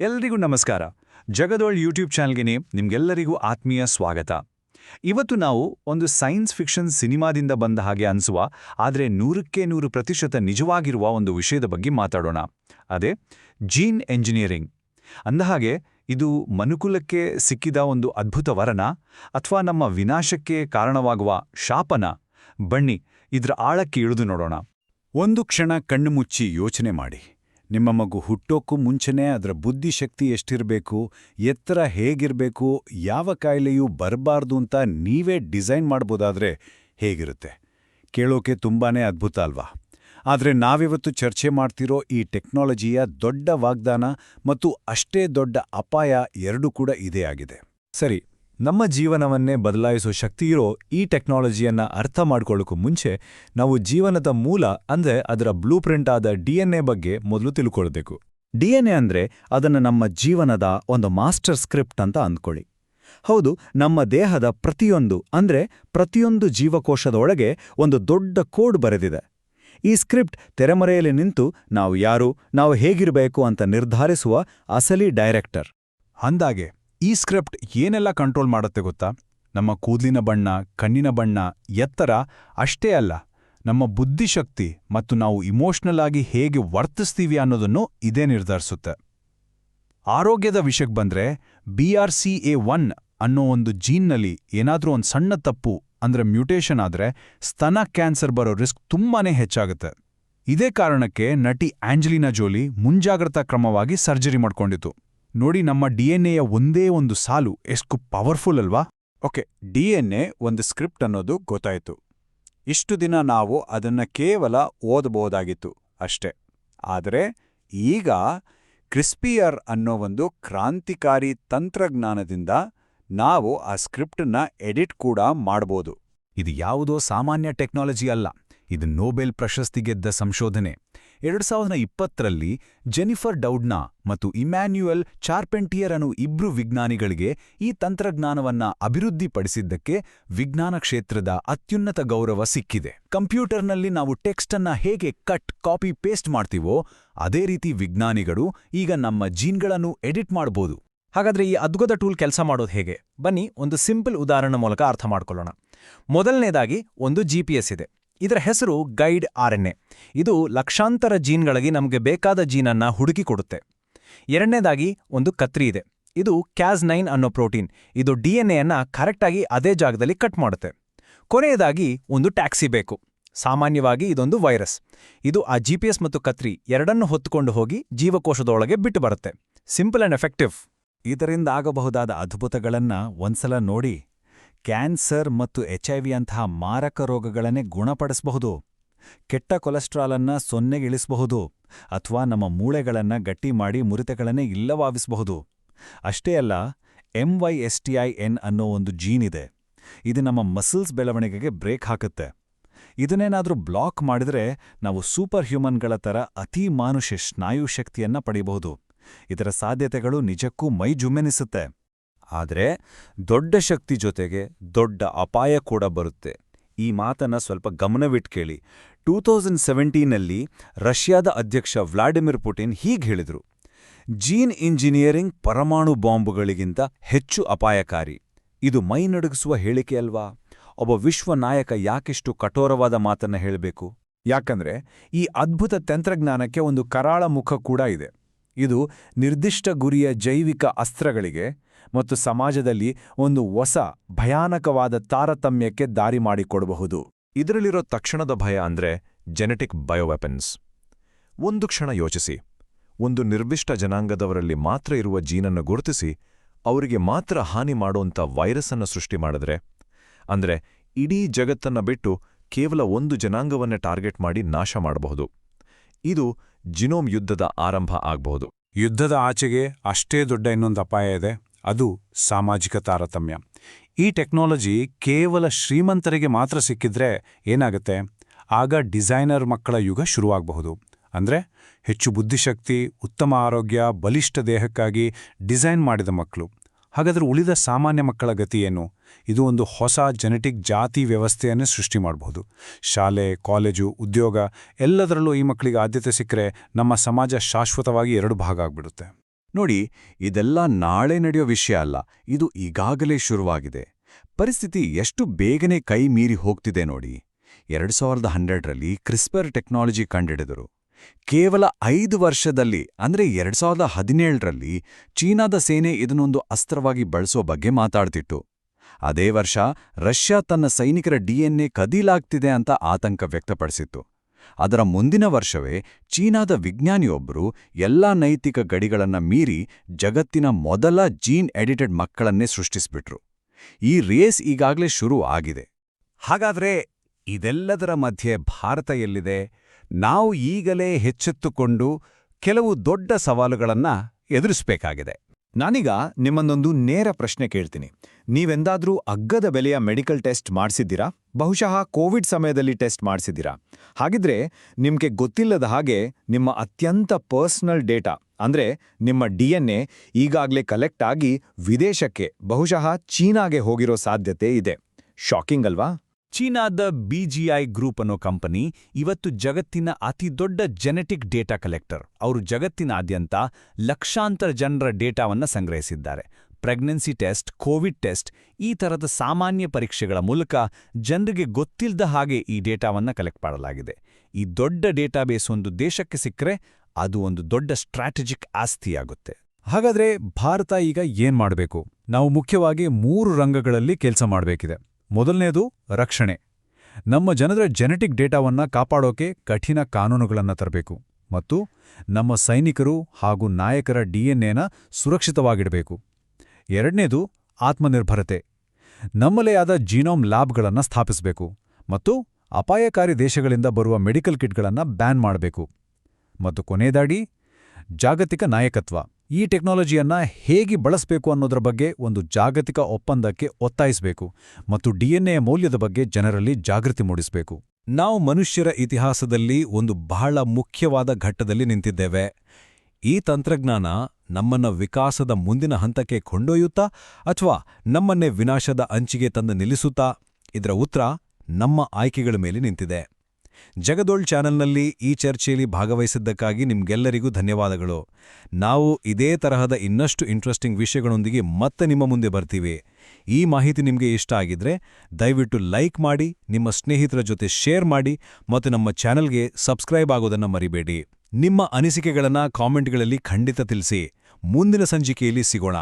ಎಲ್ರಿಗೂ ನಮಸ್ಕಾರ. ಜಗದೋಳ್ ಯೂಟ್ಯೂಬ್ ಚಾನಲ್ಗೆ ನಿಮ್ಗೆಲ್ಲರಿಗೂ ಆತ್ಮೀಯ ಸ್ವಾಗತ. ಇವತ್ತು ನಾವು ಒಂದು ಸೈನ್ಸ್ ಫಿಕ್ಷನ್ ಸಿನಿಮಾದಿಂದ ಬಂದ ಹಾಗೆ ಅನಿಸುವ, ಆದರೆ ನೂರಕ್ಕೆ ನೂರು ಪ್ರತಿಶತ ನಿಜವಾಗಿರುವ ಒಂದು ವಿಷಯದ ಬಗ್ಗೆ ಮಾತಾಡೋಣ. ಅದೇ, ಜೀನ್ ಎಂಜಿನಿಯರಿಂಗ್. ಅಂದಹಾಗೆ ಇದು ಮನುಕುಲಕ್ಕೆ ಸಿಕ್ಕಿದ ಒಂದು ಅದ್ಭುತ ವರನ, ಅಥವಾ ನಮ್ಮ ವಿನಾಶಕ್ಕೆ ಕಾರಣವಾಗುವ ಶಾಪನ. ಬನ್ನಿ, ಇದರ ಆಳಕ್ಕೆ ಇಳಿದು ನೋಡೋಣ. ಒಂದು ಕ್ಷಣ ಕಣ್ಣು ಮುಚ್ಚಿ ಯೋಚನೆ ಮಾಡಿ. ನಿಮ್ಮ ಮಗು ಹುಟ್ಟೋಕ್ಕೂ ಮುಂಚೆನೇ ಅದರ ಬುದ್ಧಿಶಕ್ತಿ ಎಷ್ಟಿರಬೇಕು, ಎತ್ತರ ಹೇಗಿರಬೇಕು, ಯಾವ ಕಾಯಿಲೆಯೂ ಬರಬಾರ್ದು ಅಂತ ನೀವೇ ಡಿಸೈನ್ ಮಾಡ್ಬೋದಾದ್ರೆ ಹೇಗಿರುತ್ತೆ? ಕೇಳೋಕೆ ತುಂಬಾನೇ ಅದ್ಭುತ ಅಲ್ವಾ? ಆದರೆ ನಾವಿವತ್ತು ಚರ್ಚೆ ಮಾಡ್ತಿರೋ ಈ ಟೆಕ್ನಾಲಜಿಯ ದೊಡ್ಡ ವಾಗ್ದಾನ ಮತ್ತು ಅಷ್ಟೇ ದೊಡ್ಡ ಅಪಾಯ ಎರಡೂ ಕೂಡ ಇದೇ ಆಗಿದೆ. ಸರಿ ನಮ್ಮ ಜೀವನವನ್ನೇ ಬದಲಾಯಿಸೋ ಶಕ್ತಿಯಿರೋ ಈ ಟೆಕ್ನಾಲಜಿಯನ್ನ ಅರ್ಥ ಮಾಡ್ಕೊಳ್ಳೋಕ್ಕೂ ಮುಂಚೆ ನಾವು ಜೀವನದ ಮೂಲ ಅಂದ್ರೆ ಅದರ ಬ್ಲೂ ಪ್ರಿಂಟ್ ಆದ ಡಿಎನ್ಎ ಬಗ್ಗೆ ಮೊದಲು ತಿಳ್ಕೊಳ್ಬೇಕು. ಡಿಎನ್ಎ ಅಂದ್ರೆ ಅದನ್ನು ನಮ್ಮ ಜೀವನದ ಒಂದು ಮಾಸ್ಟರ್ ಸ್ಕ್ರಿಪ್ಟ್ ಅಂತ ಅಂದ್ಕೊಳ್ಳಿ. ಹೌದು, ನಮ್ಮ ದೇಹದ ಪ್ರತಿಯೊಂದು ಅಂದ್ರೆ ಪ್ರತಿಯೊಂದು ಜೀವಕೋಶದೊಳಗೆ ಒಂದು ದೊಡ್ಡ ಕೋಡ್ ಬರೆದಿದೆ. ಈ ಸ್ಕ್ರಿಪ್ಟ್ ತೆರೆಮರೆಯಲ್ಲಿ ನಿಂತು ನಾವು ಯಾರು, ನಾವು ಹೇಗಿರಬೇಕು ಅಂತ ನಿರ್ಧಾರಿಸುವ ಅಸಲಿ ಡೈರೆಕ್ಟರ್. ಅಂದಾಗೆ ಈ ಸ್ಕ್ರಿಪ್ಟ್ ಏನೆಲ್ಲ ಕಂಟ್ರೋಲ್ ಮಾಡುತ್ತೆ ಗೊತ್ತಾ? ನಮ್ಮ ಕೂದಲಿನ ಬಣ್ಣ, ಕಣ್ಣಿನ ಬಣ್ಣ, ಎತ್ತರ ಅಷ್ಟೇ ಅಲ್ಲ, ನಮ್ಮ ಬುದ್ಧಿಶಕ್ತಿ ಮತ್ತು ನಾವು ಇಮೋಷನಲ್ ಆಗಿ ಹೇಗೆ ವರ್ತಿಸ್ತೀವಿ ಅನ್ನೋದನ್ನು ಇದೇ ನಿರ್ಧರಿಸುತ್ತೆ. ಆರೋಗ್ಯದ ವಿಷಯಕ್ಕೆ ಬಂದ್ರೆ B R C A one ಅನ್ನೋ ಒಂದು ಜೀನ್ನಲ್ಲಿ ಏನಾದರೂ ಒಂದು ಸಣ್ಣ ತಪ್ಪು ಅಂದರೆ ಮ್ಯೂಟೇಷನ್ ಆದ್ರೆ ಸ್ತನ ಕ್ಯಾನ್ಸರ್ ಬರೋ ರಿಸ್ಕ್ ತುಂಬಾನೇ ಹೆಚ್ಚಾಗುತ್ತೆ. ಇದೇ ಕಾರಣಕ್ಕೆ ನಟಿ ಆಂಜಲಿನಾ ಜೋಲಿ ಮುಂಜಾಗ್ರತಾ ಕ್ರಮವಾಗಿ ಸರ್ಜರಿ ಮಾಡ್ಕೊಂಡಿತು ನೋಡಿ ನಮ್ಮ ಡಿಎನ್ಎಯ ಒಂದೇ ಒಂದು ಸಾಲು ಎಷ್ಟು ಪವರ್ಫುಲ್ ಅಲ್ವಾ? ಓಕೆ, ಡಿಎನ್ಎ ಒಂದು ಸ್ಕ್ರಿಪ್ಟ್ ಅನ್ನೋದು ಗೊತ್ತಾಯಿತು. ಇಷ್ಟು ದಿನ ನಾವು ಅದನ್ನ ಕೇವಲ ಓದಬಹುದಾಗಿತ್ತು ಅಷ್ಟೆ. ಆದರೆ ಈಗ ಕ್ರಿಸ್ಪಿಯರ್ ಅನ್ನೋ ಒಂದು ಕ್ರಾಂತಿಕಾರಿ ತಂತ್ರಜ್ಞಾನದಿಂದ ನಾವು ಆ ಸ್ಕ್ರಿಪ್ಟನ್ನ ಎಡಿಟ್ ಕೂಡ ಮಾಡ್ಬೋದು. ಇದು ಯಾವುದೋ ಸಾಮಾನ್ಯ ಟೆಕ್ನಾಲಜಿ ಅಲ್ಲ. ಇದು ನೋಬೆಲ್ ಪ್ರಶಸ್ತಿ ಗೆದ್ದ ಸಂಶೋಧನೆ. ಎರಡು ಸಾವಿರದ ಇಪ್ಪತ್ತರಲ್ಲಿ ಜೆನಿಫರ್ ಡೌಡ್ನಾ ಮತ್ತು ಇಮ್ಯಾನ್ಯುಯಲ್ ಚಾರ್ಪೆಂಟಿಯರ್ ಅನ್ನು ಇಬ್ರು ವಿಜ್ಞಾನಿಗಳಿಗೆ ಈ ತಂತ್ರಜ್ಞಾನವನ್ನ ಅಭಿವೃದ್ಧಿಪಡಿಸಿದ್ದಕ್ಕೆ ವಿಜ್ಞಾನ ಕ್ಷೇತ್ರದ ಅತ್ಯುನ್ನತ ಗೌರವ ಸಿಕ್ಕಿದೆ. ಕಂಪ್ಯೂಟರ್ನಲ್ಲಿ ನಾವು ಟೆಕ್ಸ್ಟನ್ನ ಹೇಗೆ ಕಟ್, ಕಾಪಿ, ಪೇಸ್ಟ್ ಮಾಡ್ತೀವೋ ಅದೇ ರೀತಿ ವಿಜ್ಞಾನಿಗಳು ಈಗ ನಮ್ಮ ಜೀನ್ಗಳನ್ನು ಎಡಿಟ್ ಮಾಡ್ಬೋದು. ಹಾಗಾದ್ರೆ ಈ ಅದ್ಭುತ ಟೂಲ್ ಕೆಲಸ ಮಾಡೋದು ಹೇಗೆ? ಬನ್ನಿ ಒಂದು ಸಿಂಪಲ್ ಉದಾಹರಣೆ ಮೂಲಕ ಅರ್ಥ ಮಾಡ್ಕೊಳ್ಳೋಣ. ಮೊದಲನೇದಾಗಿ ಒಂದು ಜಿಪಿಎಸ್ ಇದೆ. ಇದರ ಹೆಸರು ಗೈಡ್ ಆರ್ಎನ್ಎ. ಇದು ಲಕ್ಷಾಂತರ ಜೀನ್ಗಳಿಗೆ ನಮಗೆ ಬೇಕಾದ ಜೀನನ್ನ ಹುಡುಕಿ ಕೊಡುತ್ತೆ. ಎರಡನೇದಾಗಿ ಒಂದು ಕತ್ರಿ ಇದೆ. ಇದು ಕ್ಯಾಸ್ ನೈನ್ ಅನ್ನೋ ಪ್ರೋಟೀನ್. ಇದು ಡಿಎನ್ಎಯನ್ನ ಕರೆಕ್ಟಾಗಿ ಅದೇ ಜಾಗದಲ್ಲಿ ಕಟ್ ಮಾಡುತ್ತೆ. ಕೊನೆಯದಾಗಿ ಒಂದು ಟ್ಯಾಕ್ಸಿ ಬೇಕು. ಸಾಮಾನ್ಯವಾಗಿ ಇದೊಂದು ವೈರಸ್. ಇದು ಆ ಜಿಪಿಎಸ್ ಮತ್ತು ಕತ್ರಿ ಎರಡನ್ನು ಹೊತ್ತುಕೊಂಡು ಹೋಗಿ ಜೀವಕೋಶದೊಳಗೆ ಬಿಟ್ಟು ಬರುತ್ತೆ. Simple and effective. ಇದರಿಂದ ಆಗಬಹುದಾದ ಅದ್ಭುತಗಳನ್ನ ಒಂದ್ಸಲ ನೋಡಿ ಕ್ಯಾನ್ಸರ್ ಮತ್ತು ಎಚ್ಐವಿಯಂತಹ ಮಾರಕ ರೋಗಗಳನ್ನೇ ಗುಣಪಡಿಸಬಹುದು. ಕೆಟ್ಟ ಕೊಲೆಸ್ಟ್ರಾಲನ್ನ ಸೊನ್ನೆಗಿಳಿಸಬಹುದು ಅಥವಾ ನಮ್ಮ ಮೂಳೆಗಳನ್ನ ಗಟ್ಟಿ ಮಾಡಿ ಮುರಿತಗಳನ್ನೇ ಇಲ್ಲವಾವಿಸಬಹುದು. ಅಷ್ಟೇ ಅಲ್ಲ M Y S T I N ಅನ್ನೋ ಒಂದು ಜೀನ್ ಇದೆ. ಇದು ನಮ್ಮ ಮಸಲ್ಸ್ ಬೆಳವಣಿಗೆಗೆ ಬ್ರೇಕ್ ಹಾಕುತ್ತೆ. ಇದನ್ನೇನಾದರೂ ಬ್ಲಾಕ್ ಮಾಡಿದ್ರೆ ನಾವು ಸೂಪರ್ ಹ್ಯೂಮನ್ಗಳ ಥರ ಅತೀ ಮಾನುಷ್ಯ ಸ್ನಾಯು ಶಕ್ತಿಯನ್ನ ಪಡೆಯಬಹುದು ಇದರ ಸಾಧ್ಯತೆಗಳು ನಿಜಕ್ಕೂ ಮೈ ಜುಮ್ಮೆನಿಸುತ್ತೆ ಆದರೆ ದೊಡ್ಡ ಶಕ್ತಿ ಜೊತೆಗೆ ದೊಡ್ಡ ಅಪಾಯ ಕೂಡ ಬರುತ್ತೆ. ಈ ಮಾತನ್ನ ಸ್ವಲ್ಪ ಗಮನವಿಟ್ಟು ಕೇಳಿ. ಟೂ ತೌಸಂಡ್ ಸೆವೆಂಟೀನಲ್ಲಿ ರಷ್ಯಾದ ಅಧ್ಯಕ್ಷ ವ್ಲಾಡಿಮಿರ್ ಪುಟಿನ್ ಹೀಗೆ ಹೇಳಿದರು, ಜೀನ್ ಇಂಜಿನಿಯರಿಂಗ್ ಪರಮಾಣು ಬಾಂಬುಗಳಿಗಿಂತ ಹೆಚ್ಚು ಅಪಾಯಕಾರಿ. ಇದು ಮೈ ನಡುಗಿಸುವ ಹೇಳಿಕೆ ಅಲ್ವಾ? ಒಬ್ಬ ವಿಶ್ವ ನಾಯಕ ಯಾಕೆಷ್ಟು ಕಠೋರವಾದ ಮಾತನ್ನ ಹೇಳಬೇಕು? ಯಾಕಂದ್ರೆ ಈ ಅದ್ಭುತ ತಂತ್ರಜ್ಞಾನಕ್ಕೆ ಒಂದು ಕರಾಳ ಮುಖ ಕೂಡ ಇದೆ. ಇದು ನಿರ್ದಿಷ್ಟ ಗುರಿಯ ಜೈವಿಕ ಅಸ್ತ್ರಗಳಿಗೆ ಮತ್ತು ಸಮಾಜದಲ್ಲಿ ಒಂದು ಹೊಸ ಭಯಾನಕವಾದ ತಾರತಮ್ಯಕ್ಕೆ ದಾರಿ ಮಾಡಿಕೊಡಬಹುದು. ಇದರಲ್ಲಿರೋ ತಕ್ಷಣದ ಭಯ ಅಂದ್ರೆ ಜೆನೆಟಿಕ್ ಬಯೋವೆಪನ್ಸ್ ಒಂದು ಕ್ಷಣ ಯೋಚಿಸಿ. ಒಂದು ನಿರ್ದಿಷ್ಟ ಜನಾಂಗದವರಲ್ಲಿ ಮಾತ್ರ ಇರುವ ಜೀನನ್ನು ಗುರುತಿಸಿ ಅವರಿಗೆ ಮಾತ್ರ ಹಾನಿ ಮಾಡೋಂಥ ವೈರಸ್ಸನ್ನು ಸೃಷ್ಟಿ ಮಾಡಿದ್ರೆ. ಅಂದ್ರೆ ಇಡೀ ಜಗತ್ತನ್ನ ಬಿಟ್ಟು ಕೇವಲ ಒಂದು ಜನಾಂಗವನ್ನೇ ಟಾರ್ಗೆಟ್ ಮಾಡಿ ನಾಶ ಮಾಡಬಹುದು. ಇದು ಜಿನೋಮ್ ಯುದ್ಧದ ಆರಂಭ ಆಗಬಹುದು. ಯುದ್ಧದ ಆಚೆಗೆ ಅಷ್ಟೇ ದೊಡ್ಡ ಇನ್ನೊಂದು ಅಪಾಯ ಇದೆ, ಅದು ಸಾಮಾಜಿಕ ತಾರತಮ್ಯ. ಈ ಟೆಕ್ನಾಲಜಿ ಕೇವಲ ಶ್ರೀಮಂತರಿಗೆ ಮಾತ್ರ ಸಿಕ್ಕಿದ್ರೆ ಏನಾಗುತ್ತೆ? ಆಗ ಡಿಸೈನರ್ ಮಕ್ಕಳ ಯುಗ ಶುರುವಾಗಬಹುದು. ಅಂದ್ರೆ ಹೆಚ್ಚು ಬುದ್ಧಿಶಕ್ತಿ, ಉತ್ತಮ ಆರೋಗ್ಯ, ಬಲಿಷ್ಠ ದೇಹಕ್ಕಾಗಿ ಡಿಸೈನ್ ಮಾಡಿದ ಮಕ್ಕಳು. ಹಾಗಾದರೆ ಉಳಿದ ಸಾಮಾನ್ಯ ಮಕ್ಕಳ ಗತಿ ಏನು? ಇದು ಒಂದು ಹೊಸ ಜೆನೆಟಿಕ್ ಜಾತಿ ವ್ಯವಸ್ಥೆಯನ್ನೇ ಸೃಷ್ಟಿ ಮಾಡಬಹುದು ಶಾಲೆ, ಕಾಲೇಜು, ಉದ್ಯೋಗ ಎಲ್ಲದರಲ್ಲೂ ಈ ಮಕ್ಕಳಿಗೆ ಆದ್ಯತೆ ಸಿಕ್ಕರೆ ನಮ್ಮ ಸಮಾಜ ಶಾಶ್ವತವಾಗಿ ಎರಡು ಭಾಗ ಆಗ್ಬಿಡುತ್ತೆ. ನೋಡಿ, ಇದೆಲ್ಲ ನಾಳೆ ನಡೆಯೋ ವಿಷಯ ಅಲ್ಲ, ಇದು ಈಗಾಗಲೇ ಶುರುವಾಗಿದೆ. ಪರಿಸ್ಥಿತಿ ಎಷ್ಟು ಬೇಗನೆ ಕೈ ಮೀರಿ ಹೋಗ್ತಿದೆ ನೋಡಿ. ಎರಡು ಸಾವಿರದ ಹನ್ನೆರಡರಲ್ಲಿ ಕ್ರಿಸ್ಪರ್ ಟೆಕ್ನಾಲಜಿ ಕಂಡಿಡಿದರು. ಕೇವಲ ಐದು ವರ್ಷದಲ್ಲಿ, ಅಂದ್ರೆ ಎರಡು ಸಾವಿರದ ಹದಿನೇಳರಲ್ಲಿ ಚೀನಾದ ಸೇನೆ ಇದನ್ನೊಂದು ಅಸ್ತ್ರವಾಗಿ ಬಳಸೋ ಬಗ್ಗೆ ಮಾತಾಡ್ತಿತ್ತು. ಅದೇ ವರ್ಷ ರಷ್ಯಾ ತನ್ನ ಸೈನಿಕರ ಡಿಎನ್ಎ ಕದೀಲಾಗ್ತಿದೆ ಅಂತ ಆತಂಕ ವ್ಯಕ್ತಪಡಿಸಿತ್ತು. ಅದರ ಮುಂದಿನ ವರ್ಷವೇ ಚೀನಾದ ವಿಜ್ಞಾನಿಯೊಬ್ಬರು ಎಲ್ಲಾ ನೈತಿಕ ಗಡಿಗಳನ್ನು ಮೀರಿ ಜಗತ್ತಿನ ಮೊದಲ ಜೀನ್ ಎಡಿಟೆಡ್ ಮಕ್ಕಳನ್ನೇ ಸೃಷ್ಟಿಸ್ಬಿಟ್ರು. ಈ ರೇಸ್ ಈಗಾಗಲೇ ಶುರು ಆಗಿದೆ. ಹಾಗಾದ್ರೆ ಇದೆಲ್ಲದರ ಮಧ್ಯೆ ಭಾರತ ಎಲ್ಲಿದೆ? ನಾವು ಈಗಲೇ ಹೆಚ್ಚೆತ್ತುಕೊಂಡು ಕೆಲವು ದೊಡ್ಡ ಸವಾಲುಗಳನ್ನ ಎದುರಿಸಬೇಕಾಗಿದೆ. ನಾನೀಗ ನಿಮ್ಮನ್ನೊಂದು ನೇರ ಪ್ರಶ್ನೆ ಕೇಳ್ತೀನಿ. ನೀವೆಂದಾದರೂ ಅಗ್ಗದ ಬೆಲೆಯ ಮೆಡಿಕಲ್ ಟೆಸ್ಟ್ ಮಾಡಿಸಿದ್ದೀರಾ? ಬಹುಶಃ ಕೋವಿಡ್ ಸಮಯದಲ್ಲಿ ಟೆಸ್ಟ್ ಮಾಡಿಸಿದ್ದೀರಾ? ಹಾಗಿದ್ರೆ ನಿಮಗೆ ಗೊತ್ತಿಲ್ಲದ ಹಾಗೆ ನಿಮ್ಮ ಅತ್ಯಂತ ಪರ್ಸನಲ್ ಡೇಟಾ, ಅಂದ್ರೆ ನಿಮ್ಮ ಡಿ ಎನ್ ಎ ಈಗಾಗಲೇ ಕಲೆಕ್ಟ್ ಆಗಿ ವಿದೇಶಕ್ಕೆ, ಬಹುಶಃ ಚೀನಾಗೆ ಹೋಗಿರೋ ಸಾಧ್ಯತೆ ಇದೆ. ಶಾಕಿಂಗ್ ಅಲ್ವಾ? ಚೀನಾದ ಬಿಜಿಐ ಗ್ರೂಪ್ ಅನ್ನೋ ಕಂಪನಿ ಇವತ್ತು ಜಗತ್ತಿನ ಅತಿ ದೊಡ್ಡ ಜೆನೆಟಿಕ್ ಡೇಟಾ ಕಲೆಕ್ಟರ್ ಅವರು ಜಗತ್ತಿನಾದ್ಯಂತ ಲಕ್ಷಾಂತರ ಜನರ ಡೇಟಾವನ್ನ ಸಂಗ್ರಹಿಸಿದ್ದಾರೆ. ಪ್ರೆಗ್ನೆನ್ಸಿ ಟೆಸ್ಟ್ ಕೋವಿಡ್ ಟೆಸ್ಟ್ ಈ ಥರದ ಸಾಮಾನ್ಯ ಪರೀಕ್ಷೆಗಳ ಮೂಲಕ ಜನರಿಗೆ ಗೊತ್ತಿಲ್ಲದ ಹಾಗೆ ಈ ಡೇಟಾವನ್ನ ಕಲೆಕ್ಟ್ ಮಾಡಲಾಗಿದೆ. ಈ ದೊಡ್ಡ ಡೇಟಾಬೇಸ್ ಒಂದು ದೇಶಕ್ಕೆ ಸಿಕ್ಕರೆ ಅದು ಒಂದು ದೊಡ್ಡ ಸ್ಟ್ರಾಟಜಿಕ್ ಆಸ್ತಿಯಾಗುತ್ತೆ. ಹಾಗಾದ್ರೆ ಭಾರತ ಈಗ ಏನ್ ಮಾಡಬೇಕು? ನಾವು ಮುಖ್ಯವಾಗಿ ಮೂರು ರಂಗಗಳಲ್ಲಿ ಕೆಲಸ ಮಾಡಬೇಕಿದೆ. ಮೊದಲನೇದು ರಕ್ಷಣೆ. ನಮ್ಮ ಜನರ ಜೆನೆಟಿಕ್ ಡೇಟಾವನ್ನ ಕಾಪಾಡೋಕೆ ಕಠಿಣ ಕಾನೂನುಗಳನ್ನು ತರಬೇಕು ಮತ್ತು ನಮ್ಮ ಸೈನಿಕರು ಹಾಗೂ ನಾಯಕರ ಡಿಎನ್ಎನ ಸುರಕ್ಷಿತವಾಗಿಡಬೇಕು. ಎರಡನೇದು ಆತ್ಮನಿರ್ಭರತೆ. ನಮ್ಮಲೇ ಆದ ಜೀನೋಮ್ ಲ್ಯಾಬ್ಗಳನ್ನು ಸ್ಥಾಪಿಸಬೇಕು ಮತ್ತು ಅಪಾಯಕಾರಿ ದೇಶಗಳಿಂದ ಬರುವ ಮೆಡಿಕಲ್ ಕಿಟ್ಗಳನ್ನು ಬ್ಯಾನ್ ಮಾಡಬೇಕು. ಮತ್ತು ಕೊನೆಯದಾಡಿ ಜಾಗತಿಕ ನಾಯಕತ್ವ. ಈ ಟೆಕ್ನಾಲಜಿಯನ್ನ ಹೇಗೆ ಬಳಸಬೇಕು ಅನ್ನೋದರ ಬಗ್ಗೆ ಒಂದು ಜಾಗತಿಕ ಒಪ್ಪಂದಕ್ಕೆ ಒತ್ತಾಯಿಸಬೇಕು ಮತ್ತು ಡಿಎನ್ಎ ಮೌಲ್ಯದ ಬಗ್ಗೆ ಜನರಲ್ಲಿ ಜಾಗೃತಿ ಮೂಡಿಸಬೇಕು. ನಾವು ಮನುಷ್ಯರ ಇತಿಹಾಸದಲ್ಲಿ ಒಂದು ಬಹಳ ಮುಖ್ಯವಾದ ಘಟ್ಟದಲ್ಲಿ ನಿಂತಿದ್ದೇವೆ. ಈ ತಂತ್ರಜ್ಞಾನ ನಮ್ಮನ್ನ ವಿಕಾಸದ ಮುಂದಿನ ಹಂತಕ್ಕೆ ಕೊಂಡೊಯ್ಯುತ್ತಾ ಅಥವಾ ನಮ್ಮನ್ನೇ ವಿನಾಶದ ಅಂಚಿಗೆ ತಂದು ನಿಲ್ಲಿಸುತ್ತಾ, ಇದರ ಉತ್ತರ ನಮ್ಮ ಆಯ್ಕೆಗಳ ಮೇಲೆ ನಿಂತಿದೆ. ಜಗದೋಳ್ ಚಾನೆಲ್ನಲ್ಲಿ ಈ ಚರ್ಚೆಯಲ್ಲಿ ಭಾಗವಹಿಸಿದ್ದಕ್ಕಾಗಿ ನಿಮ್ಗೆಲ್ಲರಿಗೂ ಧನ್ಯವಾದಗಳು. ನಾವು ಇದೇ ತರಹದ ಇನ್ನಷ್ಟು ಇಂಟ್ರೆಸ್ಟಿಂಗ್ ವಿಷಯಗಳೊಂದಿಗೆ ಮತ್ತೆ ನಿಮ್ಮ ಮುಂದೆ ಬರ್ತೀವಿ. ಈ ಮಾಹಿತಿ ನಿಮಗೆ ಇಷ್ಟ ಆಗಿದ್ರೆ ದಯವಿಟ್ಟು ಲೈಕ್ ಮಾಡಿ, ನಿಮ್ಮ ಸ್ನೇಹಿತರ ಜೊತೆ ಶೇರ್ ಮಾಡಿ ಮತ್ತು ನಮ್ಮ ಚಾನೆಲ್ಗೆ ಸಬ್ಸ್ಕ್ರೈಬ್ ಆಗೋದನ್ನ ಮರಿಬೇಡಿ. ನಿಮ್ಮ ಅನಿಸಿಕೆಗಳನ್ನು ಕಾಮೆಂಟ್ಗಳಲ್ಲಿ ಖಂಡಿತ ತಿಳಿಸಿ. ಮುಂದಿನ ಸಂಚಿಕೆಯಲ್ಲಿ ಸಿಗೋಣ.